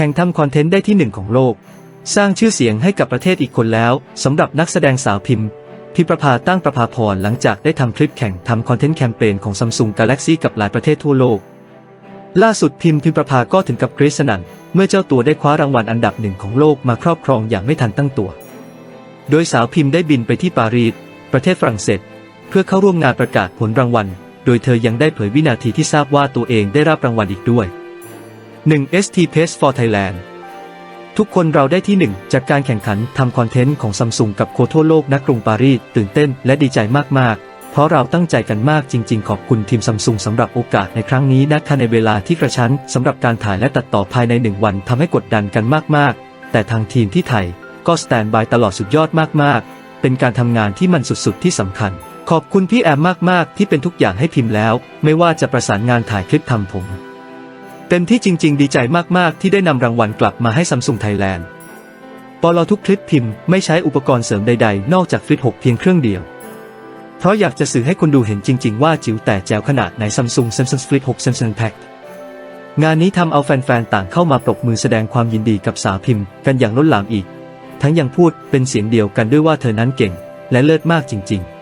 ข่งทำคอนเทนต์ได้ที่หนึ่งของโลก สร้างชื่อเสียงให้กับประเทศอีกคนแล้วสำหรับนักแสดงสาวพิมพ์พิประภาตั้งประภาพรหลังจากได้ทำคลิปแข่งทำคอนเทนต์แคมเปญของ Samsung Galaxy กับหลายประเทศทั่วโลก ล่าสุดพิมพ์พิมประภาก็ถึงกับกรี๊ดสนั่นเมื่อเจ้าตัวได้คว้ารางวัลอันดับหนึ่งของโลกมาครอบครองอย่างไม่ทันตั้งตัว โดยสาวพิมพ์ได้บินไปที่ปารีสประเทศฝรั่งเศส เพื่อเข้าร่วมงานประกาศผลรางวัล โดยเธอยังได้เผยวินาทีที่ทราบว่าตัวเองได้รับรางวัลอีกด้วย 1 ST Pace for Thailand ทุกคนเราได้ที่หนึ่งจากการแข่งขันทำคอนเทนต์ของซัมซุงกับโคทั่วโลกนักกรุงปารีสตื่นเต้นและดีใจมาก ๆ เพราะเราตั้งใจกันมากจริง ๆ ขอบคุณทีมซัมซุงสำหรับโอกาสในครั้งนี้นะคะในเวลาที่กระชั้นสำหรับการถ่ายและตัดต่อภายในหนึ่งวันทำให้กดดันกันมาก ๆ แต่ทางทีมที่ไทย ก็สแตนบายตลอดสุดยอดมาก ๆ เป็นการทำงานที่มันสุด ๆ ที่สำคัญ ขอบคุณพี่แอมมาก ๆ ที่เป็นทุกอย่างให้พิมพ์แล้ว ไม่ว่าจะประสานงานถ่ายคลิปทำผม เต็มที่จริง ๆ ดีใจมาก ๆ ที่ได้นำรางวัลกลับมาให้ซัมซุงไทยแลนด์ปลอทุกคลิปพิมพ์ไม่ใช้อุปกรณ์เสริมใด ๆ นอกจากฟลิป6เพียงเครื่องเดียว เพราะอยากจะสื่อให้คนดูเห็นจริง ๆ ว่าจิ๋วแต่แจ๋วขนาดไหน Samsung Samsung Flip 6 Samsung Pack งานนี้ทำเอาแฟน ๆ ต่างเข้ามาปรบมือแสดงความยินดีกับสาวพิมพ์กันอย่างล้นหลามอีก ทั้งยังพูดเป็นเสียงเดียวกันด้วยว่าเธอนั้นเก่ง และเลิศมากจริง ๆ